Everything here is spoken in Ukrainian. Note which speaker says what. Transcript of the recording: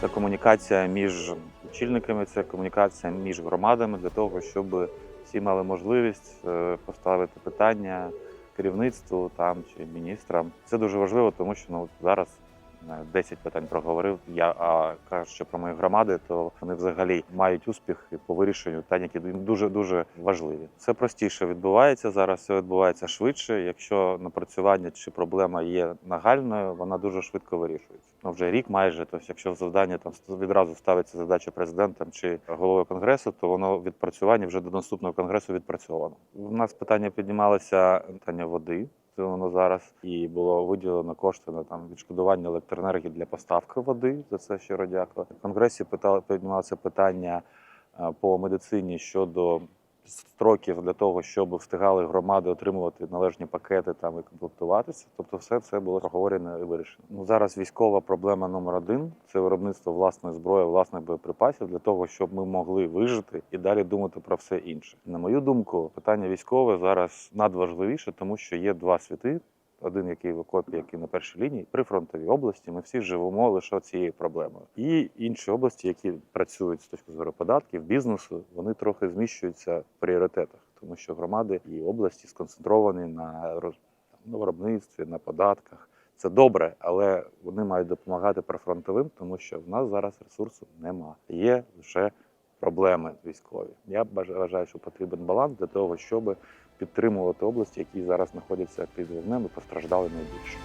Speaker 1: Це комунікація між очільниками, це комунікація між громадами для того, щоб всі мали можливість е, поставити питання керівництву там чи міністрам. Це дуже важливо, тому що ну зараз 10 питань проговорив. Я а кажу, що про мої громади, то вони взагалі мають успіх по вирішенню питань, які дуже дуже важливі. Це простіше відбувається зараз. Це відбувається швидше. Якщо напрацювання чи проблема є нагальною, вона дуже швидко вирішується. Ну вже рік майже. Тобто, якщо завдання там відразу ставиться задача президентом чи головою конгресу, то воно відпрацювання вже до наступного конгресу відпрацьовано. У нас питання піднімалося питання води. Воно зараз і було виділено кошти на там відшкодування електроенергії для поставки води. За це щиро дякую. В конгресі питали піднімалося питання е, по медицині щодо строків для того, щоб встигали громади отримувати належні пакети там і комплектуватися. Тобто, все це було проговорено і вирішено. Ну зараз військова проблема номер один це виробництво власної зброї, власних боєприпасів для того, щоб ми могли вижити і далі думати про все інше. На мою думку, питання військове зараз надважливіше, тому що є два світи. Один, який в окопі, який на першій лінії, при фронтовій області, ми всі живемо лише цією проблемою. І інші області, які працюють з точки зору податків, бізнесу, вони трохи зміщуються в пріоритетах, тому що громади і області сконцентровані на роз- на виробництві, на податках. Це добре, але вони мають допомагати прифронтовим, тому що в нас зараз ресурсу нема. Є лише проблеми військові. Я вважаю, що потрібен баланс для того, щоб підтримувати області, які зараз знаходяться під вогнем і постраждали найбільше.